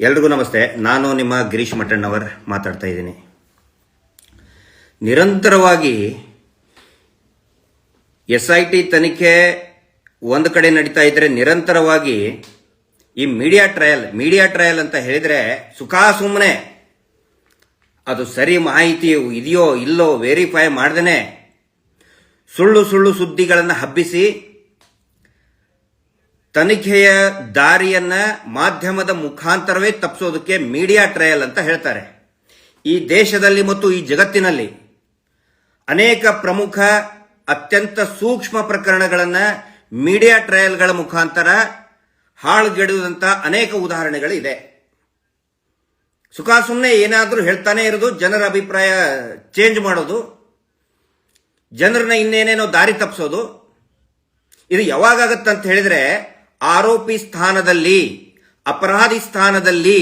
ಎಲ್ರಿಗೂ ನಮಸ್ತೆ. ನಾನು ನಿಮ್ಮ ಗಿರೀಶ್ ಮಠಣ್ಣವರ್ ಮಾತಾಡ್ತಾ ಇದ್ದೀನಿ. ನಿರಂತರವಾಗಿ ಎಸ್ ಐ ಟಿ ತನಿಖೆ ಒಂದು ಕಡೆ ನಡೀತಾ ಇದ್ರೆ ನಿರಂತರವಾಗಿ ಈ ಮೀಡಿಯಾ ಟ್ರಯಲ್ ಮೀಡಿಯಾ ಟ್ರಯಲ್ ಅಂತ ಹೇಳಿದ್ರೆ ಸುಖಾ ಸುಮ್ಮನೆ ಅದು ಸರಿ ಮಾಹಿತಿ ಇದೆಯೋ ಇಲ್ಲೋ ವೆರಿಫೈ ಮಾಡ್ದೇನೆ ಸುಳ್ಳು ಸುಳ್ಳು ಸುದ್ದಿಗಳನ್ನು ಹಬ್ಬಿಸಿ ತನಿಖೆಯ ದಾರಿಯನ್ನ ಮಾಧ್ಯಮದ ಮುಖಾಂತರವೇ ತಪ್ಪಿಸೋದಕ್ಕೆ ಮೀಡಿಯಾ ಟ್ರಯಲ್ ಅಂತ ಹೇಳ್ತಾರೆ. ಈ ದೇಶದಲ್ಲಿ ಮತ್ತು ಈ ಜಗತ್ತಿನಲ್ಲಿ ಅನೇಕ ಪ್ರಮುಖ, ಅತ್ಯಂತ ಸೂಕ್ಷ್ಮ ಪ್ರಕರಣಗಳನ್ನು ಮೀಡಿಯಾ ಟ್ರಯಲ್ಗಳ ಮುಖಾಂತರ ಹಾಳುಗೆಡುವಂತ ಅನೇಕ ಉದಾಹರಣೆಗಳಿದೆ. ಸುಮ್ಮನೆ ಏನಾದರೂ ಹೇಳ್ತಾನೆ ಇರೋದು, ಜನರ ಅಭಿಪ್ರಾಯ ಚೇಂಜ್ ಮಾಡೋದು, ಜನರನ್ನ ಇನ್ನೇನೇನೋ ದಾರಿ ತಪ್ಪಿಸೋದು ಇದು ಯಾವಾಗತ್ತಂತ ಹೇಳಿದ್ರೆ ಆರೋಪಿ ಸ್ಥಾನದಲ್ಲಿ, ಅಪರಾಧಿ ಸ್ಥಾನದಲ್ಲಿ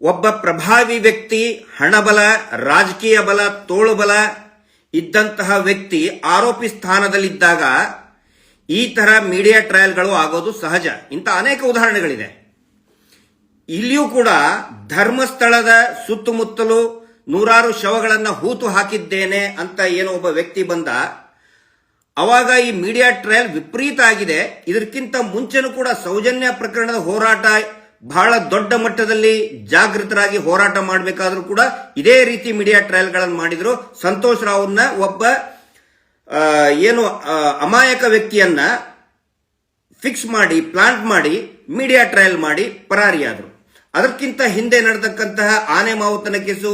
ಒಬ್ಬ ಪ್ರಭಾವಿ ವ್ಯಕ್ತಿ, ಹಣಬಲ, ರಾಜಕೀಯ ಬಲ ತೋಳುಬಲ ಇದ್ದಂತಹ ವ್ಯಕ್ತಿ ಆರೋಪಿ ಸ್ಥಾನದಲ್ಲಿದ್ದಾಗ ಈ ತರ ಮೀಡಿಯಾ ಟ್ರಯಲ್ಗಳು ಆಗೋದು ಸಹಜ. ಇಂಥ ಅನೇಕ ಉದಾಹರಣೆಗಳಿದೆ. ಇಲ್ಲಿಯೂ ಕೂಡ ಧರ್ಮಸ್ಥಳದ ಸುತ್ತಮುತ್ತಲು ನೂರಾರು ಶವಗಳನ್ನು ಹೂತು ಹಾಕಿದ್ದೇನೆ ಅಂತ ಏನೋ ಒಬ್ಬ ವ್ಯಕ್ತಿ ಬಂದ. ಅವಾಗ ಈ ಮೀಡಿಯಾ ಟ್ರಯಲ್ ವಿಪರೀತ ಆಗಿದೆ. ಇದಕ್ಕಿಂತ ಮುಂಚೆನೂ ಕೂಡ ಸೌಜನ್ಯ ಪ್ರಕರಣದ ಹೋರಾಟ ಬಹಳ ದೊಡ್ಡ ಮಟ್ಟದಲ್ಲಿ ಜಾಗೃತರಾಗಿ ಹೋರಾಟ ಮಾಡಬೇಕಾದ್ರೂ ಕೂಡ ಇದೇ ರೀತಿ ಮೀಡಿಯಾ ಟ್ರಯಲ್ಗಳನ್ನು ಮಾಡಿದ್ರು. ಸಂತೋಷ್ ರಾವ್ನ ಒಬ್ಬ ಏನು ಅಮಾಯಕ ವ್ಯಕ್ತಿಯನ್ನ ಫಿಕ್ಸ್ ಮಾಡಿ, ಪ್ಲಾಂಟ್ ಮಾಡಿ, ಮೀಡಿಯಾ ಟ್ರಯಲ್ ಮಾಡಿ ಪರಾರಿಯಾದರು. ಅದಕ್ಕಿಂತ ಹಿಂದೆ ನಡೆದಕ್ಕಂತಹ ಆನೆ ಮಾವುತನ ಕೇಸು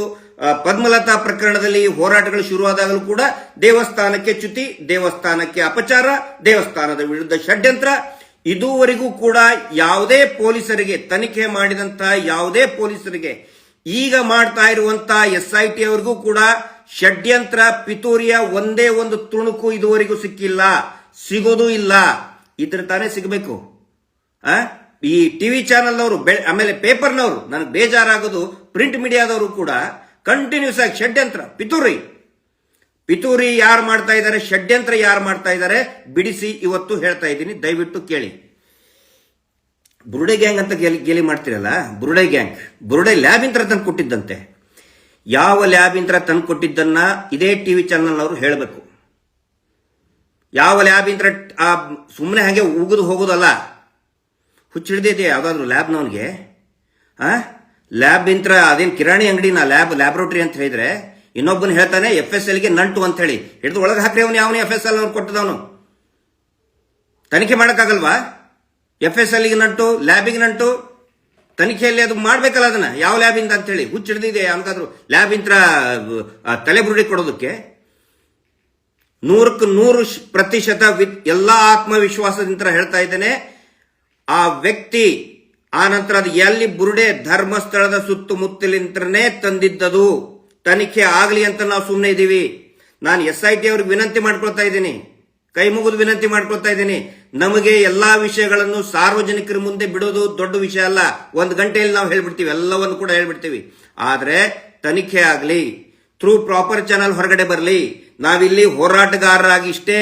ಪದ್ಮಲತಾ ಪ್ರಕರಣದಲ್ಲಿ ಹೋರಾಟಗಳು ಶುರುವಾದಾಗಲೂ ಕೂಡ ದೇವಸ್ಥಾನಕ್ಕೆ ಚ್ಯುತಿ, ದೇವಸ್ಥಾನಕ್ಕೆ ಅಪಚಾರ, ದೇವಸ್ಥಾನದ ವಿರುದ್ಧ ಷಡ್ಯಂತ್ರ. ಇದುವರೆಗೂ ಕೂಡ ಯಾವುದೇ ಪೊಲೀಸರಿಗೆ ತನಿಖೆ ಮಾಡಿದಂತಹ ಯಾವುದೇ ಪೊಲೀಸರಿಗೆ ಈಗ ಮಾಡ್ತಾ ಇರುವಂತಹ ಐ ಟಿ ಅವರಿಗೂ ಕೂಡ ಷಡ್ಯಂತ್ರ ಪಿತೂರಿಯ ಒಂದೇ ಒಂದು ತುಣುಕು ಇದುವರೆಗೂ ಸಿಕ್ಕಿಲ್ಲ, ಸಿಗೋದೂ ಇಲ್ಲ. ಇದ್ರ ತಾನೇ ಸಿಗಬೇಕು. ಆ? ಈ ಟಿವಿ ಚಾನೆಲ್ನವರು ಆಮೇಲೆ ಪೇಪರ್ನವರು, ನನಗೆ ಬೇಜಾರಾಗೋದು, ಪ್ರಿಂಟ್ ಮೀಡಿಯಾದವರು ಕೂಡ ಕಂಟಿನ್ಯೂಸ್ ಆಗಿ ಷಡ್ಯಂತ್ರ, ಪಿತೂರಿ. ಪಿತೂರಿ ಯಾರು ಮಾಡ್ತಾ ಇದ್ದಾರೆ? ಷಡ್ಯಂತ್ರ ಯಾರು ಮಾಡ್ತಾ ಇದ್ದಾರೆ? ಬಿಡಿಸಿ ಇವತ್ತು ಹೇಳ್ತಾ ಇದ್ದೀನಿ, ದಯವಿಟ್ಟು ಕೇಳಿ. ಬುರುಡೆ ಗ್ಯಾಂಗ್ ಅಂತ ಗೇಲಿ ಗೇಲಿ ಮಾಡ್ತಿರಲ್ಲ? ಬುರುಡೆ ಗ್ಯಾಂಗ್. ಬುರುಡೆ ಲ್ಯಾಬಿಂತ್ರ ತಂದು ಕೊಟ್ಟಿದ್ದಂತೆ. ಯಾವ ಲ್ಯಾಬಿಂತ್ರ ತಂದು ಕೊಟ್ಟಿದ್ದನ್ನ ಇದೇ ಟಿವಿ ಅವರು ಹೇಳಬೇಕು. ಯಾವ ಲ್ಯಾಬಿಂತ್ರ ಆ ಸುಮ್ಮನೆ ಹಾಗೆ ಉಗಿದು ಹೋಗೋದಲ್ಲ? ಹುಚ್ಚಿಡ್ದಿದೆ ಯಾವ್ದಾದ್ರು ಲ್ಯಾಬ್ನವನಿಗೆ? ಆ? ಲ್ಯಾಬ್ ಇಂತ್ರ ಅದೇನ್ ಕಿರಾಣಿ ಅಂಗಡಿನ ಲ್ಯಾಬ್ ಲ್ಯಾಬ್ರೋಟರಿ ಅಂತ ಹೇಳಿದ್ರೆ ಇನ್ನೊಬ್ಬನ ಹೇಳ್ತಾನೆ ಎಫ್ ಎಸ್ ಎಲ್ಗೆ ನಂಟು ಅಂತ ಹೇಳಿ. ಹಿಡಿದು ಒಳಗೆ ಹಾಕ್ರಿ ಅವನು ಯಾವನೇ ಎಫ್ ಎಸ್ ಎಲ್ ಅವ್ನು ಕೊಟ್ಟದವನು. ತನಿಖೆ ಮಾಡೋಕ್ಕಾಗಲ್ವಾ? ಎಫ್ ಎಸ್ ಎಲ್ಗೆ ನಂಟು ಲ್ಯಾಬಿಗೆ ನಂಟು, ತನಿಖೆಯಲ್ಲಿ ಅದು ಮಾಡ್ಬೇಕಲ್ಲ ಅದನ್ನ. ಯಾವ ಲ್ಯಾಬಿಂದ ಅಂತ ಹೇಳಿ. ಹುಚ್ಚಿಡ್ದಿದೆ ಯಾವನ್ಗಾದ್ರು ಲ್ಯಾಬ್ ಇಂತ್ರ ತಲೆ ಬುರುಡಿ ಕೊಡೋದಕ್ಕೆ. ನೂರಕ್ಕೆ ನೂರು ಪ್ರತಿಶತ ವಿತ್ ಎಲ್ಲಾ ಆತ್ಮವಿಶ್ವಾಸದಿಂದ ಹೇಳ್ತಾ ಇದ್ದೇನೆ. ಆ ವ್ಯಕ್ತಿ ಆ ನಂತರ ಅದು ಎಲ್ಲಿ ಬುರುಡೆ ಧರ್ಮಸ್ಥಳದ ಸುತ್ತಮುತ್ತಲಿಂತ್ರನೇ ತಂದಿದ್ದದು. ತನಿಖೆ ಆಗಲಿ ಅಂತ ನಾವು ಸುಮ್ಮನೆ ಇದ್ದೀವಿ ನಾನು ಎಸ್ ಐ ಟಿ ಅವ್ರಿಗೆ ವಿನಂತಿ ಮಾಡ್ಕೊಳ್ತಾ ಇದ್ದೀನಿ. ಕೈ ಮುಗಿದು ವಿನಂತಿ ಮಾಡ್ಕೊಳ್ತಾ ಇದ್ದೀನಿ. ನಮಗೆ ಎಲ್ಲಾ ವಿಷಯಗಳನ್ನು ಸಾರ್ವಜನಿಕರ ಮುಂದೆ ಬಿಡೋದು ದೊಡ್ಡ ವಿಷಯ ಅಲ್ಲ. ಒಂದು ಗಂಟೆಯಲ್ಲಿ ನಾವು ಹೇಳ್ಬಿಡ್ತೀವಿ. ಎಲ್ಲವನ್ನು ಕೂಡ ಹೇಳ್ಬಿಡ್ತೀವಿ. ಆದರೆ ತನಿಖೆ ಆಗಲಿ, ಥ್ರೂ ಪ್ರಾಪರ್ ಚಾನಲ್ ಹೊರಗಡೆ ಬರಲಿ, ನಾವಿಲ್ಲಿ ಹೋರಾಟಗಾರರಾಗಿ ಇಷ್ಟೇ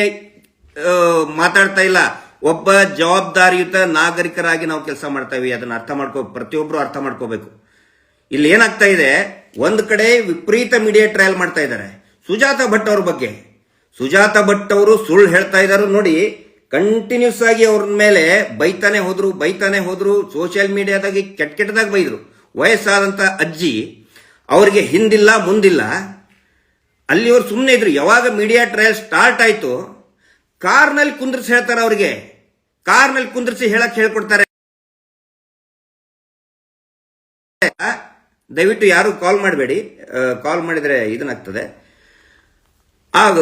ಮಾತಾಡ್ತಾ ಇಲ್ಲ. ಒಬ್ಬ ಜವಾಬ್ದಾರಿಯುತ ನಾಗರಿಕರಾಗಿ ನಾವು ಕೆಲಸ ಮಾಡ್ತಾ ಇವಿ ಅದನ್ನ ಅರ್ಥ ಮಾಡ್ಕೋ, ಪ್ರತಿಯೊಬ್ರು ಅರ್ಥ ಮಾಡ್ಕೋಬೇಕು. ಇಲ್ಲಿ ಏನಾಗ್ತಾ ಇದೆ? ಒಂದು ಕಡೆ ವಿಪರೀತ ಮೀಡಿಯಾ ಟ್ರಯಲ್ ಮಾಡ್ತಾ ಇದ್ದಾರೆ. ಸುಜಾತ ಭಟ್ ಅವ್ರ ಬಗ್ಗೆ. ಸುಜಾತ ಭಟ್ ಅವರು ಸುಳ್ಳು ಹೇಳ್ತಾ ಇದ್ದಾರೆ ನೋಡಿ ಕಂಟಿನ್ಯೂಸ್ ಆಗಿ ಅವ್ರ ಮೇಲೆ ಬೈತಾನೆ ಹೋದ್ರು ಬೈತಾನೆ ಹೋದ್ರು ಸೋಷಿಯಲ್ ಮೀಡಿಯಾದಾಗಿ ಕೆಟ್ಟ ಕೆಟ್ಟದಾಗ ಬೈದ್ರು. ವಯಸ್ಸಾದಂತ ಅಜ್ಜಿ ಅವರಿಗೆ ಹಿಂದಿಲ್ಲ, ಮುಂದಿಲ್ಲ. ಅಲ್ಲಿ ಅವ್ರು ಸುಮ್ಮನೆ ಇದ್ರು. ಯಾವಾಗ ಮೀಡಿಯಾ ಟ್ರಯಲ್ ಸ್ಟಾರ್ಟ್ ಆಯ್ತು, ಕಾರ್ನಲ್ಲಿ ಕುಂದ್ರಿಸಿ ಹೇಳ್ತಾರೆ ಅವ್ರಿಗೆ. ಕಾರ್ನಲ್ಲಿ ಕುಂದ್ರಿಸಿ ಹೇಳಕ್ ಹೇಳ್ಕೊಡ್ತಾರೆ. ದಯವಿಟ್ಟು ಯಾರು ಕಾಲ್ ಮಾಡಬೇಡಿ. ಕಾಲ್ ಮಾಡಿದ್ರೆ ಇದನ್ನಾಗ್ತದೆ. ಆಗ,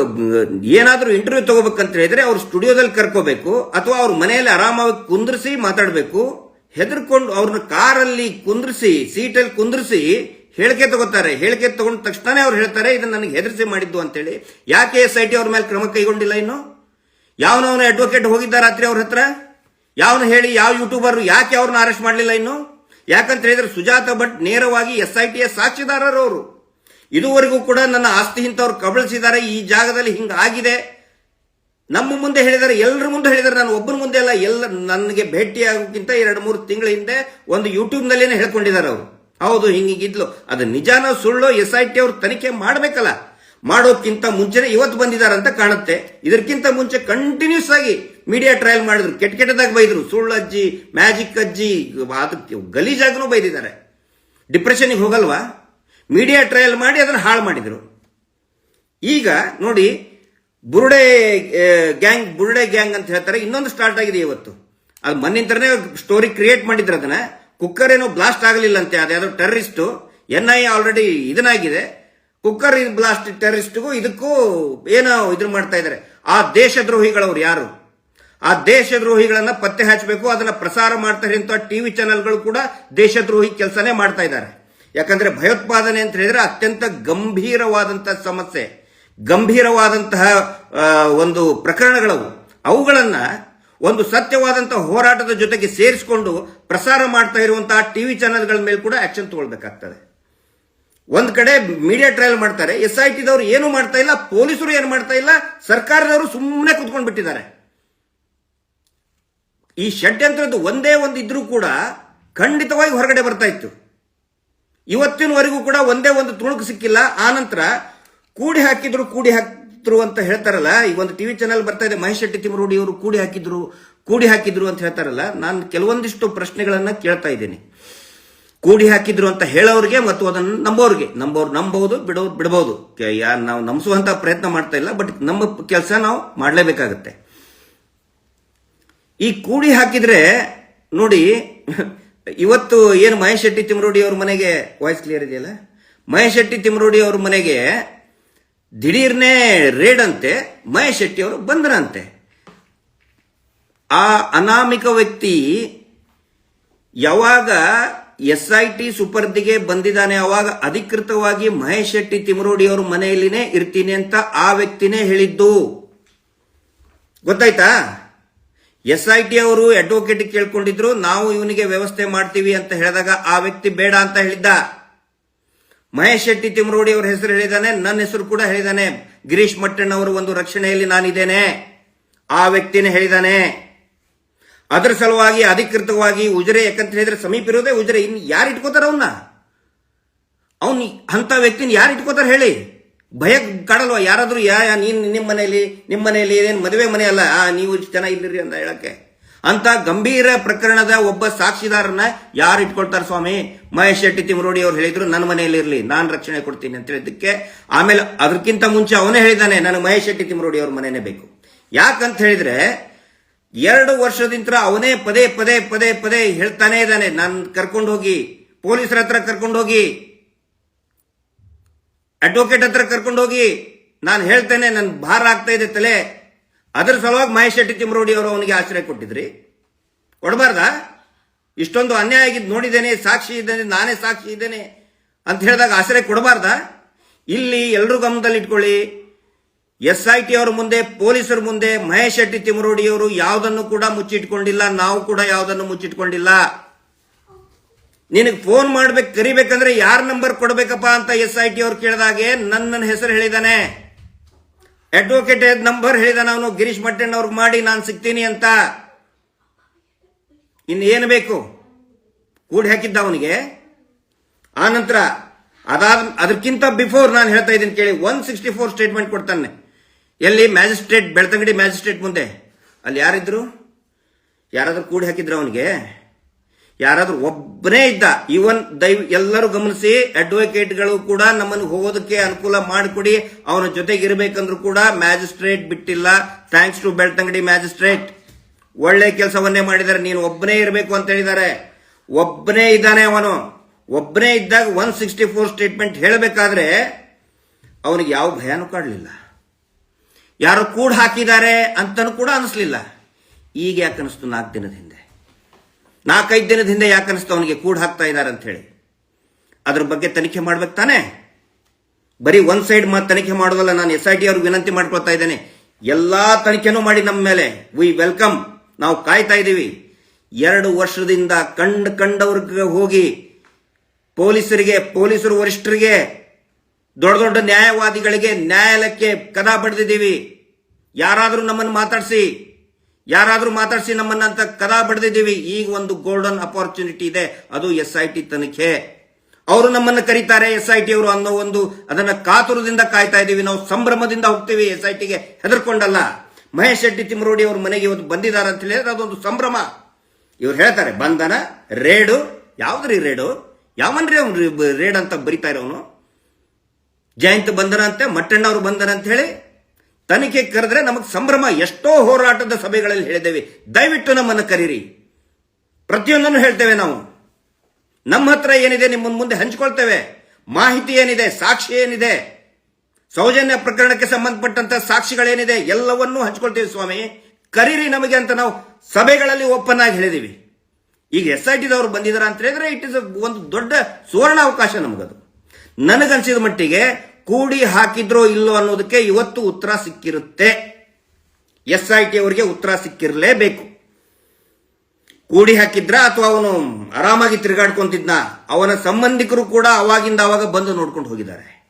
ಏನಾದರೂ ಇಂಟರ್ವ್ಯೂ ತಗೋಬೇಕಂತ ಹೇಳಿದ್ರೆ ಅವ್ರು ಸ್ಟುಡಿಯೋದಲ್ಲಿ ಕರ್ಕೋಬೇಕು, ಅಥವಾ ಅವ್ರ ಮನೆಯಲ್ಲಿ ಆರಾಮಾಗಿ ಕುಂದ್ರಿಸಿ ಮಾತಾಡಬೇಕು, ಹೆದರ್ಕೊಂಡು ಅವ್ರನ್ನ ಕಾರಲ್ಲಿ ಕುಂದ್ರಿಸಿ, ಸೀಟಲ್ಲಿ ಕುಂದ್ರಿಸಿ ಹೇಳಿಕೆ ತಗೋತಾರೆ. ಹೇಳಿಕೆ ತಗೊಂಡ ತಕ್ಷಣನೇ ಅವ್ರು ಹೇಳ್ತಾರೆ, ಇದನ್ನ ನನಗೆ ಹೆದರಿಸಿ ಮಾಡಿದ್ದು ಅಂತೇಳಿ. ಯಾಕೆ ಎಸ್ ಐ ಟಿ ಅವ್ರ ಮೇಲೆ ಕ್ರಮ ಕೈಗೊಂಡಿಲ್ಲ ಇನ್ನು? ಯಾವನವನ ಅಡ್ವೊಕೇಟ್ ಹೋಗಿದ್ದ ರಾತ್ರಿ ಅವ್ರ ಹತ್ರ? ಯಾವನು ಹೇಳಿ, ಯಾವ ಯೂಟ್ಯೂಬರ್ ಯಾಕೆ ಅವ್ರನ್ನ ಅರೆಸ್ಟ್ ಮಾಡಲಿಲ್ಲ ಇನ್ನು? ಯಾಕಂತ ಹೇಳಿದ್ರೆ ಸುಜಾತ ಭಟ್ ನೇರವಾಗಿ ಎಸ್ ಐ ಟಿಯ ಸಾಕ್ಷಿದಾರರು ಅವರು. ಇದುವರೆಗೂ ಕೂಡ ನನ್ನ ಆಸ್ತಿ ಇಂಥವ್ರು ಕಬಳಿಸಿದ್ದಾರೆ, ಈ ಜಾಗದಲ್ಲಿ ಹಿಂಗಾಗಿದೆ ನಮ್ಮ ಮುಂದೆ ಹೇಳಿದ್ದಾರೆ ಎಲ್ಲರ ಮುಂದೆ ಹೇಳಿದ್ದಾರೆ, ನಾನು ಒಬ್ಬರ ಮುಂದೆ ಅಲ್ಲ, ಎಲ್ಲ ನನಗೆ ಭೇಟಿ ಆಗೋಕ್ಕಿಂತ ಎರಡು ಮೂರು ತಿಂಗಳ ಹಿಂದೆ ಒಂದು ಯೂಟ್ಯೂಬ್ ನಲ್ಲೇನೆ ಹೇಳ್ಕೊಂಡಿದ್ದಾರೆ ಅವರು. ಹೌದು ಹಿಂಗಿದ್ಲು ಅದು ನಿಜಾನೋ ಸುಳ್ಳು ಎಸ್ ಐ ಟಿ ಅವ್ರು ತನಿಖೆ ಮಾಡಬೇಕಲ್ಲ. ಮಾಡೋಕ್ಕಿಂತ ಮುಂಚೆನೆ ಇವತ್ತು ಬಂದಿದ್ದಾರೆ ಅಂತ ಕಾಣುತ್ತೆ. ಇದಕ್ಕಿಂತ ಮುಂಚೆ ಕಂಟಿನ್ಯೂಸ್ ಆಗಿ ಮೀಡಿಯಾ ಟ್ರಯಲ್ ಮಾಡಿದ್ರು. ಕೆಟ್ಟ ಕೆಟ್ಟದಾಗ ಬೈದ್ರು. ಸುಳ್ಳು ಅಜ್ಜಿ ಮ್ಯಾಜಿಕ್ ಅಜ್ಜಿ, ಅದಕ್ಕೆ ಗಲೀಜಾಗೂ ಬೈದಿದ್ದಾರೆ. ಡಿಪ್ರೆಷನ್ಗೆ ಹೋಗಲ್ವಾ? ಮೀಡಿಯಾ ಟ್ರಯಲ್ ಮಾಡಿ ಅದನ್ನು ಹಾಳು ಮಾಡಿದ್ರು. ಈಗ ನೋಡಿ, ಬುರುಡೆ ಗ್ಯಾಂಗ್ ಬುರುಡೆ ಗ್ಯಾಂಗ್ ಅಂತ ಹೇಳ್ತಾರೆ. ಇನ್ನೊಂದು ಸ್ಟಾರ್ಟ್ ಆಗಿದೆ ಇವತ್ತು. ಅದು ಮನ್ನಿಂತರನೇ ಸ್ಟೋರಿ ಕ್ರಿಯೇಟ್ ಮಾಡಿದ್ರು ಅದನ್ನ. ಕುಕ್ಕರ್ ಏನೋ ಬ್ಲಾಸ್ಟ್ ಆಗಲಿಲ್ಲ ಅಂತೆ. ಅದ್ಯಾವುದೋ ಟೆರರಿಸ್ಟು ಎನ್ ಐ ಆಲ್ರೆಡಿ ಇದನ್ನಾಗಿದೆ. ಕುಕ್ಕರ್ ಬ್ಲಾಸ್ಟ್ ಟೆರರಿಸ್ಟ್ಗೂ ಇದಕ್ಕೂ ಏನೋ ಇದ್ರ ಮಾಡ್ತಾ ಇದ್ದಾರೆ ಆ ದೇಶದ್ರೋಹಿಗಳವ್ರು ಯಾರು? ಆ ದೇಶದ್ರೋಹಿಗಳನ್ನ ಪತ್ತೆ ಹಚ್ಚಬೇಕು ಅದನ್ನ ಪ್ರಸಾರ ಮಾಡ್ತಾರೆ ಅಂತ ಟಿವಿ ಚಾನೆಲ್ಗಳು ಕೂಡ ದೇಶದ್ರೋಹಿ ಕೆಲಸನೇ ಮಾಡ್ತಾ ಇದ್ದಾರೆ ಯಾಕಂದ್ರೆ ಭಯೋತ್ಪಾದನೆ ಅಂತ ಹೇಳಿದ್ರೆ ಅತ್ಯಂತ ಗಂಭೀರವಾದಂತಹ ಸಮಸ್ಯೆ. ಗಂಭೀರವಾದಂತಹ ಒಂದು ಪ್ರಕರಣಗಳವು. ಅವುಗಳನ್ನ ಒಂದು ಸತ್ಯವಾದಂತಹ ಹೋರಾಟದ ಜೊತೆಗೆ ಸೇರಿಸಿಕೊಂಡು ಪ್ರಸಾರ ಮಾಡ್ತಾ ಇರುವಂತಹ ಟಿವಿ ಚಾನೆಲ್ಗಳ ಮೇಲೆ ಕೂಡ ಆಕ್ಷನ್ ತಗೊಳ್ಬೇಕಾಗ್ತದೆ. ಒಂದ್ ಕಡೆ ಮೀಡಿಯಾ ಟ್ರಯಲ್ ಮಾಡ್ತಾರೆ ಎಸ್ ಐ ಟಿದವರು ಏನು ಮಾಡ್ತಾ ಇಲ್ಲ, ಪೊಲೀಸರು ಏನು ಮಾಡ್ತಾ ಇಲ್ಲ, ಸರ್ಕಾರದವರು ಸುಮ್ಮನೆ ಕುತ್ಕೊಂಡು ಬಿಟ್ಟಿದ್ದಾರೆ. ಈ ಷಡ್ಯಂತ್ರದ್ದು ಒಂದೇ ಒಂದು ಇದ್ರೂ ಕೂಡ ಖಂಡಿತವಾಗಿ ಹೊರಗಡೆ ಬರ್ತಾ ಇತ್ತು. ಇವತ್ತಿನವರೆಗೂ ಕೂಡ ಒಂದೇ ಒಂದು ತುಣುಕು ಸಿಕ್ಕಿಲ್ಲ. ಆ ನಂತರ ಕೂಡಿ ಹಾಕಿದ್ರು ಕೂಡಿ ಹಾಕಿದ್ರು ಅಂತ ಹೇಳ್ತಾರಲ್ಲ, ಈ ಒಂದು ಟಿವಿ ಚಾನೆಲ್ ಬರ್ತಾ ಇದೆ, ಮಹೇಶ್ ಶೆಟ್ಟಿ ತಿಮರೋಡಿ ಅವರು ಕೂಡಿ ಹಾಕಿದ್ರು ಕೂಡಿ ಹಾಕಿದ್ರು ಅಂತ ಹೇಳ್ತಾರಲ್ಲ, ನಾನು ಕೆಲವೊಂದಿಷ್ಟು ಪ್ರಶ್ನೆಗಳನ್ನ ಕೇಳ್ತಾ ಇದ್ದೀನಿ. ಕೂಡಿ ಹಾಕಿದ್ರು ಅಂತ ಹೇಳೋರಿಗೆ ಮತ್ತು ಅದನ್ನು ನಂಬೋರಿಗೆ. ನಂಬೋರು ನಂಬಹುದು ಬಿಡೋರು ಬಿಡಬಹುದು ನಾವು ನಂಬಿಸುವಂತ ಪ್ರಯತ್ನ ಮಾಡ್ತಾ ಇಲ್ಲ, ಬಟ್ ನಮ್ಮ ಕೆಲಸ ನಾವು ಮಾಡಲೇಬೇಕಾಗತ್ತೆ. ಈ ಕೂಡಿ ಹಾಕಿದ್ರೆ, ನೋಡಿ, ಇವತ್ತು ಏನು ಮಹೇಶ್ ಶೆಟ್ಟಿ ತಿಮ್ರೋಡಿ ಅವ್ರ ಮನೆಗೆ, ವಾಯ್ಸ್ ಕ್ಲಿಯರ್ ಇದೆಯಲ್ಲ? ಮಹೇಶ್ ಶೆಟ್ಟಿ ತಿಮ್ರೋಡಿ ಅವ್ರ ಮನೆಗೆ ದಿಢೀರ್ನೇ ರೇಡ್ ಅಂತೆ ಮಹೇಶ್ ಶೆಟ್ಟಿ ಅವರು ಬಂದ್ರಂತೆ. ಆ ಅನಾಮಿಕ ವ್ಯಕ್ತಿ ಯಾವಾಗ ಎಸ್ ಐ ಟಿ ಸುಪರ್ದಿಗೆ ಬಂದಿದ್ದಾನೆ ಅವಾಗ ಅಧಿಕೃತವಾಗಿ ಮಹೇಶ್ ಶೆಟ್ಟಿ ತಿಮರೋಡಿ ಅವ್ರ ಮನೆಯಲ್ಲಿನೇ ಇರ್ತೀನಿ ಅಂತ ಆ ವ್ಯಕ್ತಿನೇ ಹೇಳಿದ್ದು. ಗೊತ್ತಾಯ್ತಾ? ಎಸ್ ಐ ಟಿ ಅವರು ಅಡ್ವೊಕೇಟ್ ಕೇಳ್ಕೊಂಡಿದ್ರು, ನಾವು ಇವನಿಗೆ ವ್ಯವಸ್ಥೆ ಮಾಡ್ತೀವಿ ಅಂತ ಹೇಳಿದಾಗ ಆ ವ್ಯಕ್ತಿ ಬೇಡ ಅಂತ ಹೇಳಿದ್ದ. ಮಹೇಶ್ ಶೆಟ್ಟಿ ತಿಮರೋಡಿ ಅವರ ಹೆಸರು ಹೇಳಿದಾನೆ, ನನ್ನ ಹೆಸರು ಕೂಡ ಹೇಳಿದಾನೆ. ಗಿರೀಶ್ ಮಟ್ಟಣ್ಣ ಅವರ ಒಂದು ರಕ್ಷಣೆಯಲ್ಲಿ ನಾನಿದ್ದೇನೆ. ಆ ವ್ಯಕ್ತಿನೇ ಹೇಳಿದಾನೆ. ಅದರ ಸಲುವಾಗಿ, ಅಧಿಕೃತವಾಗಿ ಉಜಿರೆ ಯಾಕಂತ ಹೇಳಿದ್ರೆ ಸಮೀಪ ಇರೋದೇ ಉಜಿರೆ. ಇನ್ ಯಾರು ಇಟ್ಕೋತಾರ ಅವನ್ನ ಅವನ್ ಅಂತ ವ್ಯಕ್ತಿನ ಯಾರು ಇಟ್ಕೋತಾರ ಹೇಳಿ? ಭಯ ಕಾಡಲ್ವ? ಯಾರಾದ್ರೂ ಯಾ ನೀನ್ ನಿಮ್ಮ ಮನೆಯಲ್ಲಿ ನಿಮ್ಮ ಮನೆಯಲ್ಲಿ ಏನ್ ಮದುವೆ ಮನೆ ಅಲ್ಲ? ಆ, ನೀವು ಜನ ಇಲ್ಲಿರಿ ಅಂತ ಹೇಳಕ್ಕೆ. ಅಂತ ಗಂಭೀರ ಪ್ರಕರಣದ ಒಬ್ಬ ಸಾಕ್ಷಿದಾರನ ಯಾರು ಇಟ್ಕೊಳ್ತಾರೆ ಸ್ವಾಮಿ? ಮಹೇಶ್ ಶೆಟ್ಟಿ ತಿಮರೋಡಿ ಅವ್ರು ಹೇಳಿದ್ರು, ನನ್ನ ಮನೆಯಲ್ಲಿ ಇರಲಿ, ನಾನು ರಕ್ಷಣೆ ಕೊಡ್ತೀನಿ ಅಂತ ಹೇಳಿದ್ದಕ್ಕೆ. ಆಮೇಲೆ ಅದಕ್ಕಿಂತ ಮುಂಚೆ ಅವನೇ ಹೇಳಿದಾನೆ ನನಗೆ ಮಹೇಶ್ ಶೆಟ್ಟಿ ತಿಮರೋಡಿ ಅವ್ರ ಮನೆನೇ ಬೇಕು. ಯಾಕಂತ ಹೇಳಿದ್ರೆ ಎರಡು ವರ್ಷದಿಂದ ಅವನೇ ಪದೇ ಪದೇ ಪದೇ ಪದೇ ಹೇಳ್ತಾನೆ ಇದ್ದಾನೆ. ನಾನು ಕರ್ಕೊಂಡು ಹೋಗಿ ಪೊಲೀಸರ ಹತ್ರ ಕರ್ಕೊಂಡು ಹೋಗಿ ಅಡ್ವೊಕೇಟ್ ಹತ್ರ ಕರ್ಕೊಂಡು ಹೋಗಿ ನಾನು ಹೇಳ್ತೇನೆ, ನನ್ ಭಾರ ಆಗ್ತಾ ಇದೆ ತಲೆ. ಅದರ ಸಲುವಾಗಿ ಮಹೇಶ್ ಶೆಟ್ಟಿ ತಿಮ್ರೋಡಿ ಅವರು ಅವನಿಗೆ ಆಶ್ರಯ ಕೊಟ್ಟಿದ್ರಿ. ಕೊಡಬಾರ್ದ? ಇಷ್ಟೊಂದು ಅನ್ಯಾಯ ಆಗಿದ್ದು ನೋಡಿದ್ದೇನೆ, ಸಾಕ್ಷಿ ಇದ್ದೇನೆ, ನಾನೇ ಸಾಕ್ಷಿ ಇದ್ದೇನೆ ಅಂತ ಹೇಳಿದಾಗ ಆಶ್ರಯ ಕೊಡಬಾರ್ದ? ಇಲ್ಲಿ ಎಲ್ಲರೂ ಗಮನದಲ್ಲಿ ಇಟ್ಕೊಳ್ಳಿ ಎಸ್ ಐ ಟಿ ಅವರ ಮುಂದೆ, ಪೊಲೀಸರ ಮುಂದೆ, ಮಹೇಶ್ ಶೆಟ್ಟಿ ತಿಮರೋಡಿ ಅವರು ಯಾವುದನ್ನು ಕೂಡ ಮುಚ್ಚಿಟ್ಕೊಂಡಿಲ್ಲ, ನಾವು ಕೂಡ ಯಾವುದನ್ನು ಮುಚ್ಚಿಟ್ಕೊಂಡಿಲ್ಲ. ನಿನಗೆ ಫೋನ್ ಮಾಡ್ಬೇಕು, ಕರಿಬೇಕಂದ್ರೆ ಯಾರ ನಂಬರ್ ಕೊಡ್ಬೇಕಪ್ಪ ಅಂತ ಎಸ್ ಐ ಟಿ ಅವ್ರು ಕೇಳಿದಾಗೆ ನನ್ನ ಹೆಸರು ಹೇಳಿದಾನೆ. ಅಡ್ವೊಕೇಟ್ ನಂಬರ್ ಹೇಳಿದಾನ ಅವನು, ಗಿರೀಶ್ ಮಟ್ಟಣ್ಣ ಅವ್ರಿಗೆ ಮಾಡಿ ನಾನು ಸಿಗ್ತೀನಿ ಅಂತ. ಇನ್ನೇನು ಬೇಕು? ಕೂಡಿ ಹಾಕಿದ್ದ ಅವನಿಗೆ. ಆ ನಂತರ ಅದಾದ, ಅದಕ್ಕಿಂತ ಬಿಫೋರ್ ನಾನು ಹೇಳ್ತಾ ಇದ್ದೀನಿ ಕೇಳಿ ಒನ್ ಸಿಕ್ಸ್ಟಿ ಫೋರ್ ಸ್ಟೇಟ್ಮೆಂಟ್ ಕೊಡ್ತಾನೆ. ಎಲ್ಲಿ ಮ್ಯಾಜಿಸ್ಟ್ರೇಟ್, ಬೆಳ್ತಂಗಡಿ ಮ್ಯಾಜಿಸ್ಟ್ರೇಟ್ ಮುಂದೆ? ಅಲ್ಲಿ ಯಾರಿದ್ರು? ಯಾರಾದರೂ ಕೂಡಿ ಹಾಕಿದ್ರು ಅವನಿಗೆ? ಯಾರಾದರೂ ಒಬ್ಬನೇ ಇದ್ದ? ಇವನ್ ದೈವ, ಎಲ್ಲರೂ ಗಮನಿಸಿ ಅಡ್ವೊಕೇಟ್ಗಳು ಕೂಡ ನಮ್ಮನ್ನು ಹೋಗೋದಕ್ಕೆ ಅನುಕೂಲ ಮಾಡಿಕೊಡಿ, ಅವನ ಜೊತೆಗೆ ಇರಬೇಕಂದ್ರೂ ಕೂಡ ಮ್ಯಾಜಿಸ್ಟ್ರೇಟ್ ಬಿಟ್ಟಿಲ್ಲ. Thanks to Belthangady magistrate. ಒಳ್ಳೆ ಕೆಲಸವನ್ನೇ ಮಾಡಿದ್ದಾರೆ. ನೀನು ಒಬ್ಬನೇ ಇರಬೇಕು ಅಂತ ಹೇಳಿದ್ದಾರೆ. ಒಬ್ಬನೇ ಇದ್ದಾನೆ ಅವನು. ಒಬ್ಬನೇ ಇದ್ದಾಗ ಒನ್ ಸಿಕ್ಸ್ಟಿ ಫೋರ್ ಸ್ಟೇಟ್ಮೆಂಟ್ ಹೇಳಬೇಕಾದ್ರೆ ಅವನಿಗೆ ಯಾವ ಭಯನೂ ಕಾಡಲಿಲ್ಲ. ಯಾರೋ ಕೂಡ ಹಾಕಿದ್ದಾರೆ ಅಂತನೂ ಕೂಡ ಅನಿಸ್ಲಿಲ್ಲ. ಈಗ ಯಾಕೆ ಅನಿಸ್ತು ನಾಲ್ಕು ದಿನದ ಹಿಂದೆ? ನಾಲ್ಕೈದು ದಿನದ ಹಿಂದೆ ಯಾಕೆ ಅನಿಸ್ತು ಅವನಿಗೆ ಕೂಡ ಹಾಕ್ತಾ ಇದ್ದಾರೆ ಅಂತ ಹೇಳಿ ಅದ್ರ ಬಗ್ಗೆ ತನಿಖೆ ಮಾಡ್ಬೇಕು ತಾನೆ? ಬರೀ ಒಂದ್ ಸೈಡ್ ಮಾತು ತನಿಖೆ ಮಾಡೋದಲ್ಲ ನಾನು ಎಸ್ ಐ ಟಿ ಅವ್ರಿಗೆ ವಿನಂತಿ ಮಾಡ್ಕೊಳ್ತಾ ಇದ್ದೇನೆ. ಎಲ್ಲಾ ತನಿಖೆನೂ ಮಾಡಿ ನಮ್ಮ ಮೇಲೆ. ವಿ ವೆಲ್ಕಮ್ ನಾವು ಕಾಯ್ತಾ ಇದ್ದೀವಿ. ಎರಡು ವರ್ಷದಿಂದ ಕಂಡು ಕಂಡವ್ರಿಗೆ ಹೋಗಿ ಪೊಲೀಸರಿಗೆ, ಪೊಲೀಸರು ವರಿಷ್ಠರಿಗೆ ದೊಡ್ಡ ದೊಡ್ಡ ನ್ಯಾಯವಾದಿಗಳಿಗೆ ನ್ಯಾಯಾಲಯಕ್ಕೆ ಕದ ಬಡ್ದಿದ್ದೀವಿ. ಯಾರಾದರೂ ನಮ್ಮನ್ನು ಮಾತಾಡಿಸಿ, ಯಾರಾದರೂ ಮಾತಾಡಿಸಿ ನಮ್ಮನ್ನ ಅಂತ ಕದ ಬಡ್ದಿದ್ದೀವಿ. ಈಗ ಒಂದು ಗೋಲ್ಡನ್ ಅಪಾರ್ಚುನಿಟಿ ಇದೆ. ಅದು ಎಸ್ ಐ ಟಿ ತನಿಖೆ. ಅವರು ನಮ್ಮನ್ನು ಕರೀತಾರೆ ಎಸ್ ಐ ಟಿ ಅವರು ಅನ್ನೋ ಒಂದು ಅದನ್ನ ಕಾತುರದಿಂದ ಕಾಯ್ತಾ ಇದ್ದೀವಿ. ನಾವು ಸಂಭ್ರಮದಿಂದ ಹೋಗ್ತೀವಿ ಎಸ್ ಐ ಟಿಗೆ ಹೆದರ್ಕೊಂಡಲ್ಲ. ಮಹೇಶ್ ಶೆಟ್ಟಿ ತಿಮ್ಮರೋಡಿ ಅವ್ರ ಮನೆಗೆ ಇವತ್ತು ಬಂದಿದ್ದಾರೆ ಅಂತ ಹೇಳಿದ್ರೆ ಅದೊಂದು ಸಂಭ್ರಮ. ಇವ್ರು ಹೇಳ್ತಾರೆ, ಬಂಧನ ರೇಡು. ಯಾವ್ದ್ರಿ ರೇಡು? ಯಾವನ್ರಿ ಅವ್ನು ರೇಡ್ ಅಂತ ಬರಿತಾ ಇರೋನು? ಜಯಂತ್ ಅವರು ಬಂಧನ ಅಂತ ಹೇಳಿ ತನಿಖೆ ಕರೆದ್ರೆ ನಮಗೆ ಸಂಭ್ರಮ ಎಷ್ಟೋ ಹೋರಾಟದ ಸಭೆಗಳಲ್ಲಿ ಹೇಳಿದ್ದೇವೆ. ದಯವಿಟ್ಟು ನಮ್ಮನ್ನು ಕರೀರಿ. ಪ್ರತಿಯೊಂದನ್ನು ಹೇಳ್ತೇವೆ ನಾವು. ನಮ್ಮ ಹತ್ರ ಏನಿದೆ ನಿಮ್ಮ ಮುಂದೆ ಹಂಚ್ಕೊಳ್ತೇವೆ. ಮಾಹಿತಿ ಏನಿದೆ, ಸಾಕ್ಷಿ ಏನಿದೆ, ಸೌಜನ್ಯ ಪ್ರಕರಣಕ್ಕೆ ಸಂಬಂಧಪಟ್ಟಂತ ಸಾಕ್ಷಿಗಳೇನಿದೆ, ಎಲ್ಲವನ್ನೂ ಹಂಚ್ಕೊಳ್ತೇವೆ ಸ್ವಾಮಿ. ಕರೀರಿ ನಮಗೆ ಅಂತ ನಾವು ಸಭೆಗಳಲ್ಲಿ ಓಪನ್ ಆಗಿ ಹೇಳಿದೀವಿ ಈಗ ಎಸ್ ಐ ಟಿದವರು ಬಂದಿದ್ದಾರೆ ಅಂತ ಹೇಳಿದ್ರೆ ಇಟ್ ಇಸ್ ಒಂದು ದೊಡ್ಡ ಸುವರ್ಣ ಅವಕಾಶ ನಮಗದು. ನನಗನ್ಸಿದ ಮಟ್ಟಿಗೆ ಕೂಡಿ ಹಾಕಿದ್ರೋ ಇಲ್ಲೋ ಅನ್ನೋದಕ್ಕೆ ಇವತ್ತು ಉತ್ತರ ಸಿಕ್ಕಿರುತ್ತೆ. ಎಸ್ ಐ ಟಿ ಅವರಿಗೆ ಉತ್ತರ ಸಿಕ್ಕಿರಲೇಬೇಕು. ಕೂಡಿ ಹಾಕಿದ್ರ ಅಥವಾ ಅವನು ಆರಾಮಾಗಿ ತಿರುಗಾಡ್ಕೊಂತಿದ್ನ? ಅವನ ಸಂಬಂಧಿಕರು ಕೂಡ ಅವಾಗಿಂದ ಅವಾಗ ಬಂದು ನೋಡ್ಕೊಂಡು ಹೋಗಿದ್ದಾರೆ.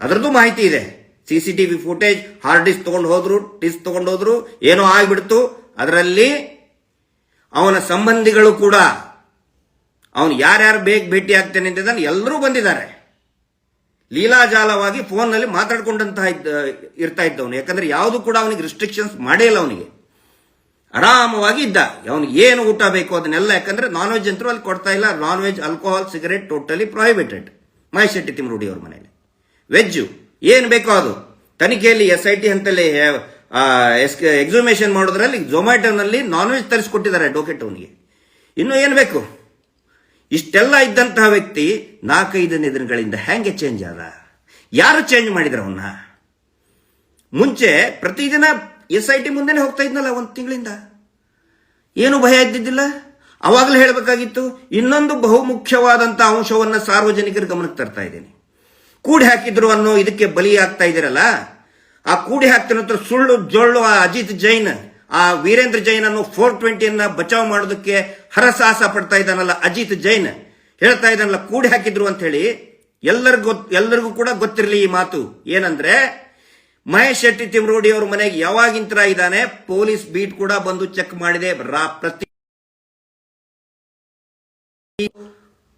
ಅದರದ್ದು ಮಾಹಿತಿ ಇದೆ. C TV footage, hard disk ತಗೊಂಡು ಹೋದ್ರು, ಡಿಸ್ಕ್ ತಗೊಂಡು ಹೋದ್ರು, ಏನೋ ಆಗ್ಬಿಡ್ತು. ಅದರಲ್ಲಿ ಅವನ ಸಂಬಂಧಿಗಳು ಕೂಡ, ಅವನು ಯಾರ್ಯಾರು ಬೇಗ ಭೇಟಿ ಆಗ್ತೇನೆ ಅಂತಿದ್ದಾನೆ ಎಲ್ಲರೂ ಬಂದಿದ್ದಾರೆ. ಲೀಲಾಜಾಲವಾಗಿ ಫೋನ್ನಲ್ಲಿ ಮಾತಾಡ್ಕೊಂಡಂತಹ ಇರ್ತಾ ಇದ್ದವನು. ಯಾಕಂದ್ರೆ ಯಾವುದು ಕೂಡ ಅವನಿಗೆ ರಿಸ್ಟ್ರಿಕ್ಷನ್ಸ್ ಮಾಡೇ ಇಲ್ಲ ಅವನಿಗೆ. ಆರಾಮವಾಗಿ ಇದ್ದ. ಅವನಿಗೆ ಏನು ಊಟ ಬೇಕು ಅದನ್ನೆಲ್ಲ, ಯಾಕಂದ್ರೆ ನಾನ್ ವೆಜ್ ಅಂತರೂ ಅಲ್ಲಿ ಕೊಡ್ತಾ ಇಲ್ಲ. Non veg alcohol cigarette totally prohibited Mahesh Shetty Timarodi ಅವ್ರ ಮನೆಯಲ್ಲಿ. ವೆಜ್ಜು ಏನು ಬೇಕೋ ಅದು. ತನಿಖೆಯಲ್ಲಿ ಎಸ್ ಐ ಟಿ ಅಂತಲ್ಲಿ ಎಕ್ಸುಮೇಷನ್ ಮಾಡೋದ್ರಲ್ಲಿ ಝೊಮ್ಯಾಟೋನಲ್ಲಿ ನಾನ್ ವೆಜ್ ತರಿಸ್ಕೊಟ್ಟಿದ್ದಾರೆ ಅಡ್ವೊಕೇಟ್ ಅವನಿಗೆ. ಇನ್ನು ಏನು ಬೇಕು? ಇಷ್ಟೆಲ್ಲ ಇದ್ದಂತಹ ವ್ಯಕ್ತಿ ನಾಲ್ಕೈದನೇ ದಿನಗಳಿಂದ ಹೆಂಗೆ ಚೇಂಜ್ ಆದ? ಯಾರು ಚೇಂಜ್ ಮಾಡಿದ್ರ ಅವನ್ನ? ಮುಂಚೆ ಪ್ರತಿದಿನ ಎಸ್ ಐ ಟಿ ಮುಂದೆನೆ ಹೋಗ್ತಾ ಇದ್ನಲ್ಲ ಒಂದು ತಿಂಗಳಿಂದ. ಏನು ಭಯ ಇದ್ದಿದ್ದಿಲ್ಲ? ಅವಾಗಲೇ ಹೇಳಬೇಕಾಗಿತ್ತು, ಇನ್ನೊಂದು ಬಹುಮುಖ್ಯವಾದಂಥ ಅಂಶವನ್ನ ಸಾರ್ವಜನಿಕರ ಗಮನಕ್ಕೆ ತರ್ತಾ ಇದ್ದೀನಿ. ಕೂಡಿ ಹಾಕಿದ್ರು ಅನ್ನೋ ಇದಕ್ಕೆ ಬಲಿ ಆಗ್ತಾ ಇದ್ದೀರಲ್ಲ? ಆ ಕೂಡಿ ಹಾಕ್ತಿರೋ ಸುಳ್ಳು ಜೊಳ್ಳು ಆ ಅಜಿತ್ ಜೈನ್, ಆ ವೀರೇಂದ್ರ ಜೈನ್ ಅನ್ನು ಫೋರ್ ಟ್ವೆಂಟಿಯನ್ನ ಬಚಾವ್ ಮಾಡೋದಕ್ಕೆ ಹರಸಾಹಸ ಪಡ್ತಾ ಇದ್ದಾನಲ್ಲ ಅಜಿತ್ ಜೈನ್. ಹೇಳ್ತಾ ಇದ್ದಾನಲ್ಲ, ಕೂಡಿ ಹಾಕಿದ್ರು ಅಂತ ಹೇಳಿ ಎಲ್ಲರಿಗೂ ಎಲ್ಲರಿಗೂ ಕೂಡ ಗೊತ್ತಿರಲಿ ಈ ಮಾತು. ಏನಂದ್ರೆ, ಮಹೇಶ್ ಶೆಟ್ಟಿ ತಿಮ್ರೋಡಿ ಅವ್ರ ಮನೆಗೆ ಯಾವಾಗಿಂತರ ಇದ್ದಾನೆ, ಪೊಲೀಸ್ ಬೀಟ್ ಕೂಡ ಬಂದು ಚೆಕ್ ಮಾಡಿದೆ. ಪ್ರತಿ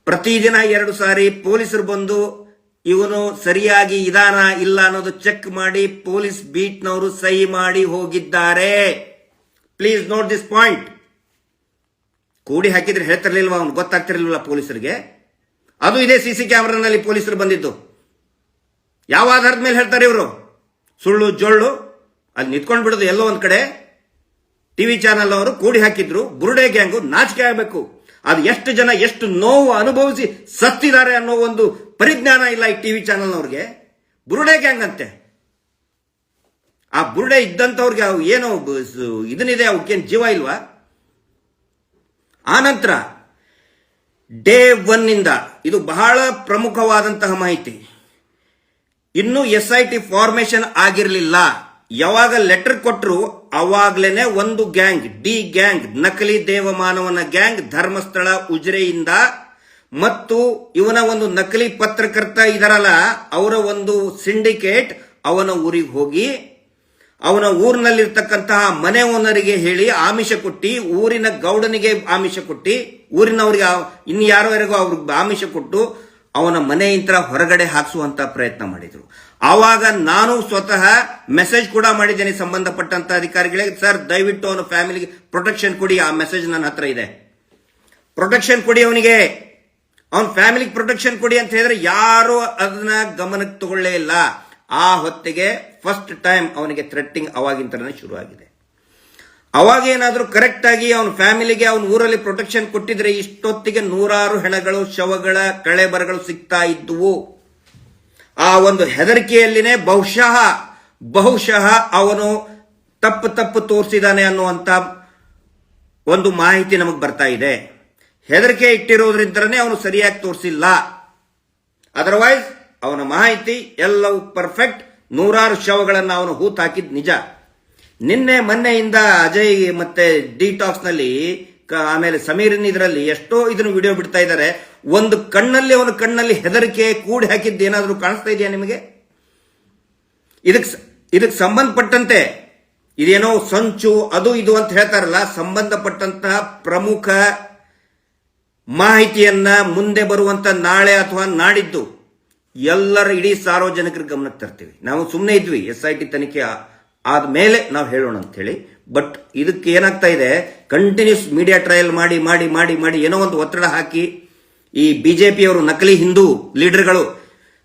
ಪ್ರತಿದಿನ ಎರಡು ಸಾರಿ ಪೊಲೀಸರು ಬಂದು, ಇವನು ಸರಿಯಾಗಿ ಇದಾನ ಇಲ್ಲ ಅನ್ನೋದು ಚೆಕ್ ಮಾಡಿ, ಪೊಲೀಸ್ ಬೀಟ್ನವರು ಸಹಿ ಮಾಡಿ ಹೋಗಿದ್ದಾರೆ. ಪ್ಲೀಸ್ ನೋಟ್ ದಿಸ್ ಪಾಯಿಂಟ್ ಕೂಡಿ ಹಾಕಿದ್ರೆ ಹೇಳ್ತಿರ್ಲಿಲ್ವ ಅವ್ನು? ಗೊತ್ತಾಗ್ತಿರಲಿಲ್ಲ ಪೊಲೀಸರಿಗೆ. ಅದು ಇದೆ ಸಿ ಸಿ ಕ್ಯಾಮ್ರಾನಲ್ಲಿ ಪೊಲೀಸರು ಬಂದಿದ್ದು. ಯಾವ ಆಧಾರದ ಮೇಲೆ ಹೇಳ್ತಾರೆ ಇವರು? ಸುಳ್ಳು, ಜೊಳ್ಳು, ಅಲ್ಲಿ ನಿಂತ್ಕೊಂಡು ಬಿಡೋದು ಎಲ್ಲೋ ಒಂದ್ ಕಡೆ. ಟಿವಿ ಚಾನೆಲ್ ಅವರು ಕೂಡಿ ಹಾಕಿದ್ರು, ಬುರುಡೆ ಗ್ಯಾಂಗು ನಾಚಿಕೆ ಆಗಬೇಕು. ಅದು ಎಷ್ಟು ಜನ ಎಷ್ಟು ನೋವು ಅನುಭವಿಸಿ ಸತ್ತಿದ್ದಾರೆ ಅನ್ನೋ ಒಂದು ಪರಿಜ್ಞಾನ ಇಲ್ಲ ಈ ಟಿವಿ ಚಾನೆಲ್ನವ್ರಿಗೆ. ಬುರುಡೆ ಗ್ಯಾಂಗ್ ಅಂತೆ ಆ ಬುರುಡೆ ಇದ್ದಂಥವ್ರಿಗೆ ಅವು ಏನೋ ಇದನ್ನಿದೆ, ಅವಕ್ಕೇನು ಜೀವ ಇಲ್ವಾ? ಆನಂತರ ಡೇ ಒನ್ನಿಂದ ಇಂದ ಬಹಳ ಪ್ರಮುಖವಾದಂತಹ ಮಾಹಿತಿ. ಇನ್ನು ಎಸ್ ಐ ಟಿ ಫಾರ್ಮೇಶನ್ ಆಗಿರಲಿಲ್ಲ. ಯಾವಾಗ ಲೆಟರ್ ಕೊಟ್ಟರು ಅವಾಗ್ಲೇನೆ ಒಂದು ಗ್ಯಾಂಗ್ ಡಿ ಗ್ಯಾಂಗ್ ನಕಲಿ ದೇವಮಾನವನ ಗ್ಯಾಂಗ್ ಧರ್ಮಸ್ಥಳ, ಉಜಿರೆಯಿಂದ ಮತ್ತು ಇವನ ಒಂದು ನಕಲಿ ಪತ್ರಕರ್ತ ಇದರಲ್ಲ, ಅವರ ಒಂದು ಸಿಂಡಿಕೇಟ್ ಅವನ ಊರಿಗೆ ಹೋಗಿ ಅವನ ಊರಿನಲ್ಲಿರ್ತಕ್ಕಂತಹ ಮನೆ ಓನರಿಗೆ ಹೇಳಿ ಆಮಿಷ ಕೊಟ್ಟಿ, ಊರಿನ ಗೌಡನಿಗೆ ಆಮಿಷ ಕೊಟ್ಟಿ, ಊರಿನವರಿಗೆ ಇನ್ ಇನ್ನು ಯಾರೋ ಅವ್ರಿಗೆ ಆಮಿಷ ಕೊಟ್ಟು ಅವನ ಮನೆಯಿಂದ ಹೊರಗಡೆ ಹಾಕಿಸುವಂತ ಪ್ರಯತ್ನ ಮಾಡಿದ್ರು. ಆವಾಗ ನಾನು ಸ್ವತಃ ಮೆಸೇಜ್ ಕೂಡ ಮಾಡಿದ್ದೇನೆ ಸಂಬಂಧಪಟ್ಟಂತ ಅಧಿಕಾರಿಗಳಿಗೆ, ಸರ್, ದಯವಿಟ್ಟು ಅವನ ಫ್ಯಾಮಿಲಿಗೆ ಪ್ರೊಟೆಕ್ಷನ್ ಕೊಡಿ, ಆ ಮೆಸೇಜ್ ನನ್ನ ಹತ್ರ ಇದೆ. ಪ್ರೊಟೆಕ್ಷನ್ ಕೊಡಿ ಅವನಿಗೆ. ಅವನ ಫ್ಯಾಮಿಲಿಗೆ ಪ್ರೊಟೆಕ್ಷನ್ ಕೊಡಿ ಅಂತ ಹೇಳಿದ್ರೆ ಯಾರು ಅದನ್ನ ಗಮನಕ್ಕೆ ತಗೊಳ್ಳೇ ಇಲ್ಲ. ಆ ಹೊತ್ತಿಗೆ ಫಸ್ಟ್ ಟೈಮ್ ಅವನಿಗೆ ಥ್ರೆಟ್ಟಿಂಗ್ ಅವಾಗಿಂತನೇ ಶುರುವಾಗಿದೆ. ಅವಾಗ ಏನಾದರೂ ಕರೆಕ್ಟ್ ಆಗಿ ಅವನ ಫ್ಯಾಮಿಲಿಗೆ ಅವನ ಊರಲ್ಲಿ ಪ್ರೊಟೆಕ್ಷನ್ ಕೊಟ್ಟಿದ್ರೆ ಇಷ್ಟೊತ್ತಿಗೆ ನೂರಾರು ಹೆಣಗಳು, ಶವಗಳ, ಕಳೆಬರಗಳು ಸಿಗ್ತಾ ಇದ್ದುವು. ಆ ಒಂದು ಹೆದರಿಕೆಯಲ್ಲಿನೇ ಬಹುಶಃ ಬಹುಶಃ ಅವನು ತಪ್ಪು ತಪ್ಪು ತೋರಿಸಿದಾನೆ ಅನ್ನುವಂತ ಒಂದು ಮಾಹಿತಿ ನಮಗೆ ಬರ್ತಾ ಇದೆ. ಹೆದರಿಕೆ ಇಟ್ಟಿರೋದ್ರಿಂದನೇ ಅವನು ಸರಿಯಾಗಿ ತೋರಿಸಿಲ್ಲ. ಅದರ್ವೈಸ್ ಅವನ ಮಾಹಿತಿ ಎಲ್ಲವೂ ಪರ್ಫೆಕ್ಟ್ ನೂರಾರು ಶವಗಳನ್ನು ಅವನು ಹೂತ್ ಹಾಕಿದ್ ನಿಜ. ನಿನ್ನೆ ಮೊನ್ನೆಯಿಂದ ಅಜಯ್ ಮತ್ತೆ ಡಿಟಾಕ್ಸ್ನಲ್ಲಿ, ಕ- ಆಮೇಲೆ ಸಮೀರಿನ್ ಇದರಲ್ಲಿ ಎಷ್ಟೋ ಇದನ್ನು ವಿಡಿಯೋ ಬಿಡ್ತಾ ಇದ್ದಾರೆ. ಒಂದು ಕಣ್ಣಲ್ಲಿ ಅವನ ಕಣ್ಣಲ್ಲಿ ಹೆದರಿಕೆ ಕೂಡಿ ಹಾಕಿದ್ದು ಏನಾದರೂ ಕಾಣಿಸ್ತಾ ಇದೆಯಾ ನಿಮಗೆ? ಇದಕ್ಕೆ ಇದಕ್ಕೆ ಸಂಬಂಧಪಟ್ಟಂತೆ ಇದೇನೋ ಸಂಚು, ಅದು ಇದು ಅಂತ ಹೇಳ್ತಾರಲ್ಲ, ಸಂಬಂಧಪಟ್ಟಂತಹ ಪ್ರಮುಖ ಮಾಹಿತಿಯನ್ನ ಮುಂದೆ ಬರುವಂತ ನಾಳೆ ಅಥವಾ ನಾಡಿದ್ದು. ಎಲ್ಲರ ಇಡೀ ಸಾರ್ವಜನಿಕರ ಗಮನಕ್ಕೆ ತರ್ತೀವಿ. ನಾವು ಸುಮ್ಮನೆ ಇದ್ವಿ ಎಸ್ ಐ ಟಿ ತನಿಖೆ ಆದ ಮೇಲೆ ನಾವು ಹೇಳೋಣ ಅಂತ ಹೇಳಿ ಬಟ್ ಇದಕ್ಕೆ ಏನಾಗ್ತಾ ಇದೆ ಕಂಟಿನ್ಯೂಸ್ ಮೀಡಿಯಾ ಟ್ರಯಲ್ ಮಾಡಿ ಮಾಡಿ ಮಾಡಿ ಮಾಡಿ ಏನೋ ಒಂದು ಒತ್ತಡ ಹಾಕಿ ಈ ಬಿಜೆಪಿಯವರು ನಕಲಿ ಹಿಂದೂ ಲೀಡರ್ಗಳು.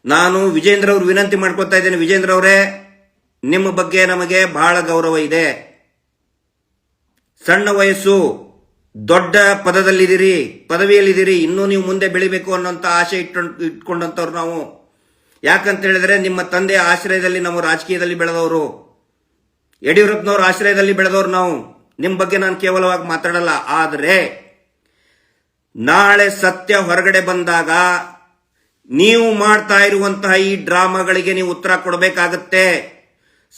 ನಾನು ವಿಜೇಂದ್ರ ಅವರು ವಿನಂತಿ ಮಾಡ್ಕೊತಾ ಇದ್ದೇನೆ, ವಿಜೇಂದ್ರ ಅವರೇ, ನಿಮ್ಮ ಬಗ್ಗೆ ನಮಗೆ ಬಹಳ ಗೌರವ ಇದೆ. ಸಣ್ಣ ವಯಸ್ಸು ದೊಡ್ಡ ಪದದಲ್ಲಿದ್ದೀರಿ, ಪದವಿಯಲ್ಲಿದ್ದೀರಿ, ಇನ್ನೂ ನೀವು ಮುಂದೆ ಬೆಳಿಬೇಕು ಅನ್ನೋಂಥ ಆಸೆ ಇಟ್ಟು, ಇಟ್ಕೊಂಡಂಥವ್ರು ನಾವು. ಯಾಕಂತ ಹೇಳಿದ್ರೆ ನಿಮ್ಮ ತಂದೆಯ ಆಶ್ರಯದಲ್ಲಿ ನಾವು ರಾಜಕೀಯದಲ್ಲಿ ಬೆಳೆದವರು. ಯಡಿಯೂರಪ್ಪನವ್ರ ಆಶ್ರಯದಲ್ಲಿ ಬೆಳೆದವರು ನಾವು. ನಿಮ್ಮ ಬಗ್ಗೆ ನಾನು ಕೇವಲವಾಗಿ ಮಾತಾಡಲ್ಲ. ಆದರೆ, ನಾಳೆ ಸತ್ಯ ಹೊರಗಡೆ ಬಂದಾಗ ನೀವು ಮಾಡ್ತಾ ಇರುವಂತಹ ಈ ಡ್ರಾಮಾಗಳಿಗೆ ನೀವು ಉತ್ತರ ಕೊಡಬೇಕಾಗತ್ತೆ.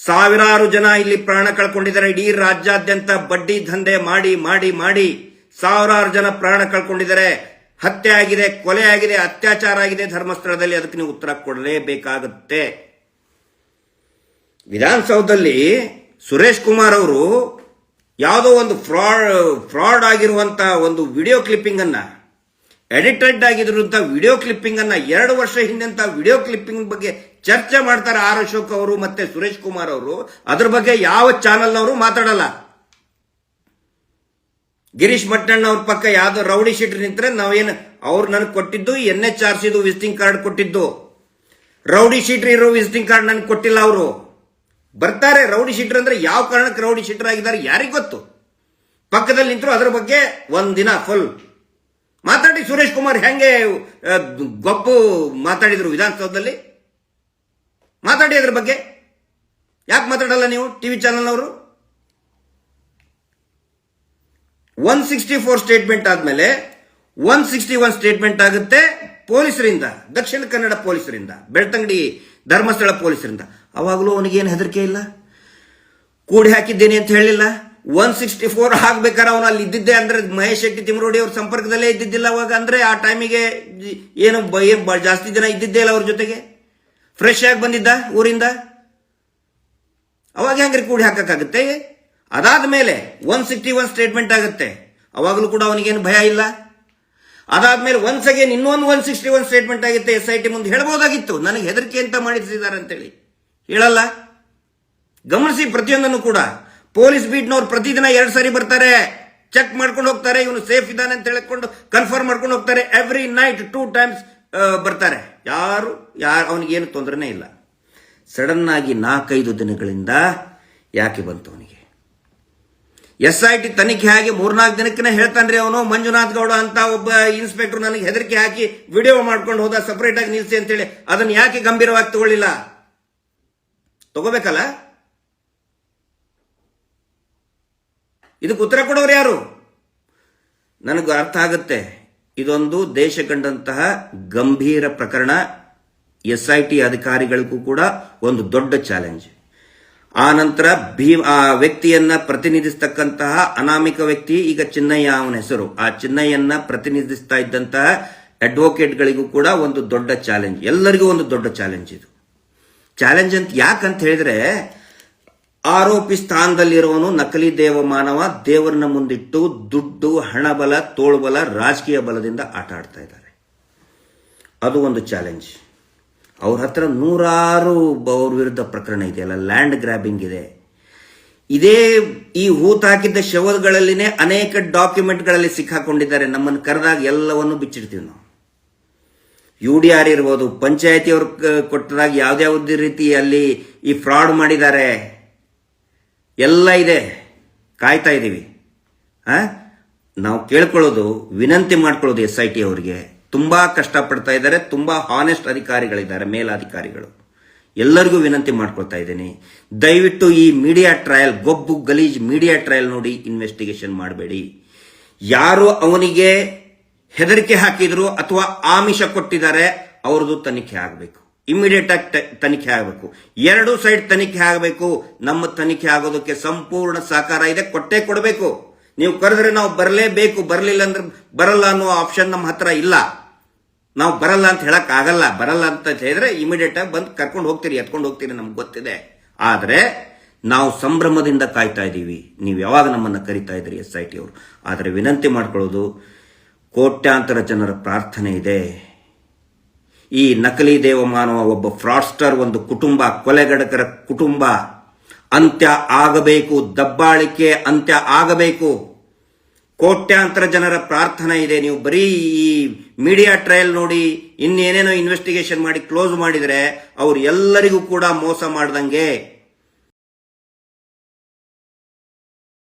ಸಾವಿರಾರು ಜನ ಇಲ್ಲಿ ಪ್ರಾಣ ಕಳ್ಕೊಂಡಿದ್ದಾರೆ. ಇಡೀ ರಾಜ್ಯಾದ್ಯಂತ ಬಡ್ಡಿ ದಂಧೆ ಮಾಡಿ ಮಾಡಿ ಮಾಡಿ. ಸಾವಿರಾರು ಜನ ಪ್ರಾಣ ಕಳ್ಕೊಂಡಿದ್ದಾರೆ. ಹತ್ಯೆ ಆಗಿದೆ, ಕೊಲೆ ಆಗಿದೆ, ಅತ್ಯಾಚಾರ ಆಗಿದೆ ಧರ್ಮಸ್ಥಳದಲ್ಲಿ. ಅದಕ್ಕೆ ನೀವು ಉತ್ತರ ಕೊಡಲೇಬೇಕಾಗುತ್ತೆ. ವಿಧಾನಸೌಧದಲ್ಲಿ ಸುರೇಶ್ ಕುಮಾರ್ ಅವರು ಯಾವುದೋ ಒಂದು ಫ್ರಾಡ್ ಫ್ರಾಡ್ ಆಗಿರುವಂತಹ ಒಂದು ವಿಡಿಯೋ ಕ್ಲಿಪ್ಪಿಂಗ್ ಅನ್ನ ಎಡಿಟೆಡ್ ಆಗಿರುವಂತಹ ವಿಡಿಯೋ ಕ್ಲಿಪ್ಪಿಂಗ್ ಅನ್ನ ಎರಡು ವರ್ಷ ಹಿಂದಂತ ವಿಡಿಯೋ ಕ್ಲಿಪ್ಪಿಂಗ್ ಬಗ್ಗೆ ಚರ್ಚೆ ಮಾಡ್ತಾರೆ ಆರ್ ಅಶೋಕ್ ಅವರು ಮತ್ತೆ ಸುರೇಶ್ ಕುಮಾರ್ ಅವರು. ಅದ್ರ ಬಗ್ಗೆ ಯಾವ ಚಾನೆಲ್ನವರು ಮಾತಾಡಲ್ಲ. ಗಿರೀಶ್ ಮಟ್ಟಣ್ಣ ಅವ್ರ ಪಕ್ಕ ಯಾವ್ದೋ ರೌಡಿ ಶೀಟರ್ ನಿಂತ್ರೆ ನಾವೇನು ಅವ್ರು ನನಗೆ ಕೊಟ್ಟಿದ್ದು ಎನ್ ಎಚ್ ಆರ್ ಸಿದು ವಿಸಿಟಿಂಗ್ ಕಾರ್ಡ್ ಕೊಟ್ಟಿದ್ದು. ರೌಡಿ ಶೀಟರ್ ಇರೋ ವಿಸಿಟಿಂಗ್ ಕಾರ್ಡ್ ನನಗೆ ಕೊಟ್ಟಿಲ್ಲ ಅವರು. ಬರ್ತಾರೆ ರೌಡಿ ಶೀಟರ್ ಅಂದ್ರೆ ಯಾವ ಕಾರಣಕ್ಕೆ ರೌಡಿ ಶೀಟರ್ ಆಗಿದ್ದಾರೆ ಯಾರಿಗೆ ಗೊತ್ತು? ಪಕ್ಕದಲ್ಲಿ ನಿಂತರು ಅದ್ರ ಬಗ್ಗೆ ಒಂದಿನ ಫುಲ್ ಮಾತಾಡಿ ಸುರೇಶ್ ಕುಮಾರ್ ಹೆಂಗೆ ಗೊಬ್ಬು ಮಾತಾಡಿದ್ರು ವಿಧಾನಸೌಧದಲ್ಲಿ? ಮಾತಾಡಿ ಅದ್ರ ಬಗ್ಗೆ. ಯಾಕೆ ಮಾತಾಡಲ್ಲ ನೀವು ಟಿವಿ ಚಾನೆಲ್ನವರು ಒನ್ ಸಿಕ್ಸ್ಟಿ ಫೋರ್ ಸ್ಟೇಟ್ಮೆಂಟ್ ಆದ್ಮೇಲೆ ಒನ್ ಸಿಕ್ಸ್ಟಿ ಒನ್ ಸ್ಟೇಟ್ಮೆಂಟ್ ಆಗುತ್ತೆ ಪೊಲೀಸರಿಂದ, ದಕ್ಷಿಣ ಕನ್ನಡ ಪೊಲೀಸರಿಂದ, ಬೆಳ್ತಂಗಡಿ ಧರ್ಮಸ್ಥಳ ಪೊಲೀಸರಿಂದ. ಅವಾಗಲೂ ಅವನಿಗೇನು ಹೆದರಿಕೆ ಇಲ್ಲ? ಕೂಡಿ ಹಾಕಿದ್ದೇನೆ ಅಂತ ಹೇಳಿಲ್ಲ. ಒನ್ ಸಿಕ್ಸ್ಟಿ ಫೋರ್ ಆಗ್ಬೇಕಾದ್ರೆ ಅವನು ಅಲ್ಲಿ ಇದ್ದಿದ್ದೆ ಅಂದ್ರೆ ಮಹೇಶ್ ಶೆಟ್ಟಿ ತಿಮರೋಡಿ ಅವ್ರ ಸಂಪರ್ಕದಲ್ಲೇ ಇದ್ದಿದ್ದಿಲ್ಲ ಅವಾಗ ಅಂದ್ರೆ ಆ ಟೈಮಿಗೆ ಏನು ಜಾಸ್ತಿ ಜನ ಇದ್ದಿದ್ದೇ ಇಲ್ಲ ಅವ್ರ ಜೊತೆಗೆ. ಫ್ರೆಶ್ ಆಗಿ ಬಂದಿದ್ದ ಊರಿಂದ. ಅವಾಗ ಹೆಂಗ್ರಿ ಕೂಡಿ ಹಾಕಕ್ಕಾಗುತ್ತೆ? ಅದಾದ ಮೇಲೆ ಒನ್ ಸಿಕ್ಸ್ಟಿ ಒನ್ ಸ್ಟೇಟ್ಮೆಂಟ್ ಆಗುತ್ತೆ. ಅವಾಗಲೂ ಕೂಡ ಅವನಿಗೇನು ಭಯ ಇಲ್ಲ. ಅದಾದ್ಮೇಲೆ ಒನ್ಸ್ ಅಗೇನ್ ಇನ್ನೊಂದು ಒನ್ ಸಿಕ್ಸ್ಟಿ ಒನ್ ಸ್ಟೇಟ್ಮೆಂಟ್ ಆಗುತ್ತೆ. ಎಸ್ ಐ ಟಿ ಮುಂದೆ ಹೇಳ್ಬೋದಾಗಿತ್ತು. ನನಗೆ ಹೆದರಿಕೆ ಅಂತ ಮಾಡಿಸಿದ್ದಾರೆ ಅಂತೇಳಿ. ಹೇಳಲ್ಲ. ಗಮನಿಸಿ ಪ್ರತಿಯೊಂದನ್ನು ಕೂಡ. ಪೊಲೀಸ್ ಬೀಟ್ನವ್ರು ಪ್ರತಿದಿನ ಎರಡು ಸಾರಿ ಬರ್ತಾರೆ. ಚೆಕ್ ಮಾಡ್ಕೊಂಡು ಹೋಗ್ತಾರೆ. ಇವನು ಸೇಫ್ ಇದ್ದಾನೆ ಅಂತ ಹೇಳ್ಕೊಂಡು ಕನ್ಫರ್ಮ್ ಮಾಡ್ಕೊಂಡು ಹೋಗ್ತಾರೆ. ಎವ್ರಿ ನೈಟ್ ಟೂ ಟೈಮ್ಸ್ ಬರ್ತಾರೆ. ಯಾರು ಯಾರು, ಅವನಿಗೇನು ತೊಂದರೆನೇ ಇಲ್ಲ. ಸಡನ್ ಆಗಿ ನಾಲ್ಕೈದು ದಿನಗಳಿಂದ ಯಾಕೆ ಬಂತು ಅವನಿಗೆ? ಎಸ್ ಐ ಟಿ ತನಿಖೆ ಆಗಿ ಮೂರ್ನಾಲ್ಕು ದಿನಕ್ಕೆ ಹೇಳ್ತಾನ್ರಿ ಅವನು, ಮಂಜುನಾಥ್ ಗೌಡ ಅಂತ ಒಬ್ಬ ಇನ್ಸ್ಪೆಕ್ಟರ್ ನನಗೆ ಹೆದರಿಕೆ ಹಾಕಿ ವಿಡಿಯೋ ಮಾಡ್ಕೊಂಡು ಹೋದ ಸಪರೇಟ್ ಆಗಿ ನಿಲ್ಸಿ ಅಂತೇಳಿ. ಅದನ್ನ ಯಾಕೆ ಗಂಭೀರವಾಗಿ ತಗೊಳ್ಳಿಲ್ಲ? ತಗೋಬೇಕಲ್ಲ? ಇದಕ್ಕೆ ಉತ್ತರ ಕೊಡೋರು ಯಾರು? ನನಗೆ ಅರ್ಥ ಆಗುತ್ತೆ. ಇದೊಂದು ದೇಶ ಕಂಡಂತಹ ಗಂಭೀರ ಪ್ರಕರಣ. ಎಸ್ ಐ ಟಿ ಅಧಿಕಾರಿಗಳಿಗೂ ಕೂಡ ಒಂದು ದೊಡ್ಡ ಚಾಲೆಂಜ್ ಆ ನಂತರ ಭೀ ಆ ವ್ಯಕ್ತಿಯನ್ನ ಪ್ರತಿನಿಧಿಸ್ತಕ್ಕಂತಹ ಅನಾಮಿಕ ವ್ಯಕ್ತಿ ಈಗ ಚಿನ್ನಯ್ಯ ಅವನ ಹೆಸರು. ಆ ಚಿನ್ನಯ್ಯನ್ನ ಪ್ರತಿನಿಧಿಸ್ತಾ ಇದ್ದಂತಹ ಅಡ್ವೊಕೇಟ್ಗಳಿಗೂ ಕೂಡ ಒಂದು ದೊಡ್ಡ ಚಾಲೆಂಜ್ ಎಲ್ಲರಿಗೂ ಒಂದು ದೊಡ್ಡ ಚಾಲೆಂಜ್ ಇದು. ಚಾಲೆಂಜ್ ಅಂತ ಯಾಕಂತ ಹೇಳಿದ್ರೆ, ಆರೋಪಿ ಸ್ಥಾನದಲ್ಲಿರುವನು ನಕಲಿ ದೇವ ಮಾನವ, ದೇವರನ್ನ ಮುಂದಿಟ್ಟು ದುಡ್ಡು, ಹಣಬಲ, ತೋಳ್ಬಲ, ರಾಜಕೀಯ ಬಲದಿಂದ ಆಟ ಆಡ್ತಾ ಇದ್ದಾರೆ. ಅದು ಒಂದು ಚಾಲೆಂಜ್ ಅವ್ರ ಹತ್ರ ನೂರಾರು ಅವ್ರ ವಿರುದ್ಧ ಪ್ರಕರಣ ಇದೆಯಲ್ಲ ಲ್ಯಾಂಡ್ ಗ್ರ್ಯಾಬಿಂಗ್ ಇದೆ. ಇದೇ ಈ ಹೂತಾಕಿದ್ದ ಶವಗಳಲ್ಲಿನೇ ಅನೇಕ ಡಾಕ್ಯುಮೆಂಟ್ಗಳಲ್ಲಿ ಸಿಕ್ಕಾಕೊಂಡಿದ್ದಾರೆ. ನಮ್ಮನ್ನು ಕರೆದಾಗ ಎಲ್ಲವನ್ನು ಬಿಚ್ಚಿಡ್ತೀವಿ ನಾವು. ಯು ಡಿ ಆರ್ ಇರ್ಬೋದು ಪಂಚಾಯತಿಯವರು ಕೊಟ್ಟದಾಗ ಯಾವ್ದ್ಯಾವ್ದು ರೀತಿ ಅಲ್ಲಿ ಈ ಫ್ರಾಡ್ ಮಾಡಿದ್ದಾರೆ. ಎಲ್ಲ ಇದೆ. ಕಾಯ್ತಾ ಇದ್ದೀವಿ ಹಾಂ ನಾವು ಕೇಳ್ಕೊಳ್ಳೋದು, ವಿನಂತಿ ಮಾಡ್ಕೊಳ್ಳೋದು ಎಸ್ ಐ ಟಿ ಅವರಿಗೆ. ತುಂಬಾ ಕಷ್ಟಪಡ್ತಾ ಇದ್ದಾರೆ, ತುಂಬಾ ಹಾನೆಸ್ಟ್ ಅಧಿಕಾರಿಗಳಿದ್ದಾರೆ, ಮೇಲಾಧಿಕಾರಿಗಳು. ಎಲ್ಲರಿಗೂ ವಿನಂತಿ ಮಾಡ್ಕೊಳ್ತಾ ಇದ್ದೀನಿ. ದಯವಿಟ್ಟು ಈ ಮೀಡಿಯಾ ಟ್ರಯಲ್ ಗೊಬ್ಬು ಗಲೀಜ್ ಮೀಡಿಯಾ ಟ್ರಯಲ್ ನೋಡಿ ಇನ್ವೆಸ್ಟಿಗೇಷನ್ ಮಾಡಬೇಡಿ. ಯಾರು ಅವನಿಗೆ ಹೆದರಿಕೆ ಹಾಕಿದ್ರು ಅಥವಾ ಆಮಿಷ ಕೊಟ್ಟಿದ್ದಾರೆ, ಅವ್ರದ್ದು ತನಿಖೆ ಆಗಬೇಕು. ಇಮಿಡಿಯೇಟ್ ಆಗಿ ತನಿಖೆ ಆಗಬೇಕು. ಎರಡು ಸೈಡ್ ತನಿಖೆ ಆಗಬೇಕು. ನಮ್ಮ ತನಿಖೆ ಆಗೋದಕ್ಕೆ ಸಂಪೂರ್ಣ ಸಹಕಾರ ಇದೆ, ಕೊಟ್ಟೆ ಕೊಡಬೇಕು. ನೀವು ಕರೆದ್ರೆ ನಾವು ಬರಲೇಬೇಕು, ಬರಲಿಲ್ಲ ಅಂದ್ರೆ ಬರಲ್ಲ ಅನ್ನೋ ಆಪ್ಷನ್ ನಮ್ಮ ಹತ್ರ ಇಲ್ಲ. ನಾವು ಬರಲ್ಲ ಅಂತ ಹೇಳಕ್ ಆಗಲ್ಲ. ಬರಲ್ಲ ಅಂತ ಹೇಳಿದ್ರೆ ಇಮಿಡಿಯೇಟ್ ಆಗಿ ಬಂದು ಕರ್ಕೊಂಡು ಹೋಗ್ತೀರಿ, ಎತ್ಕೊಂಡು ಹೋಗ್ತೀರಿ ನಮ್ಗೆ ಗೊತ್ತಿದೆ. ಆದ್ರೆ ನಾವು ಸಂಭ್ರಮದಿಂದ ಕಾಯ್ತಾ ಇದ್ದೀವಿ. ನೀವು ಯಾವಾಗ ನಮ್ಮನ್ನು ಕರಿತಾ ಇದ್ರಿ ಎಸ್ ಐ ಟಿ ಅವರು? ಆದರೆ ವಿನಂತಿ ಮಾಡ್ಕೊಳ್ಳೋದು, ಕೋಟ್ಯಾಂತರ ಜನರ ಪ್ರಾರ್ಥನೆ ಇದೆ. ಈ ನಕಲಿ ದೇವಮಾನವ ಒಬ್ಬ ಫ್ರಾಡ್ಸ್ಟರ್ ಒಂದು ಕುಟುಂಬ, ಕೊಲೆಗಡಕರ ಕುಟುಂಬ. ಅಂತ್ಯ ಆಗಬೇಕು, ದಬ್ಬಾಳಿಕೆ ಅಂತ್ಯ ಆಗಬೇಕು. ಕೋಟ್ಯಾಂತರ ಜನರ ಪ್ರಾರ್ಥನೆ ಇದೆ. ನೀವು ಬರೀ ಈ ಮೀಡಿಯಾ ಟ್ರಯಲ್ ನೋಡಿ ಇನ್ನೇನೇನೋ ಇನ್ವೆಸ್ಟಿಗೇಷನ್ ಮಾಡಿ ಕ್ಲೋಸ್ ಮಾಡಿದರೆ ಅವ್ರು ಎಲ್ಲರಿಗೂ ಕೂಡ ಮೋಸ ಮಾಡ್ದಂಗೆ.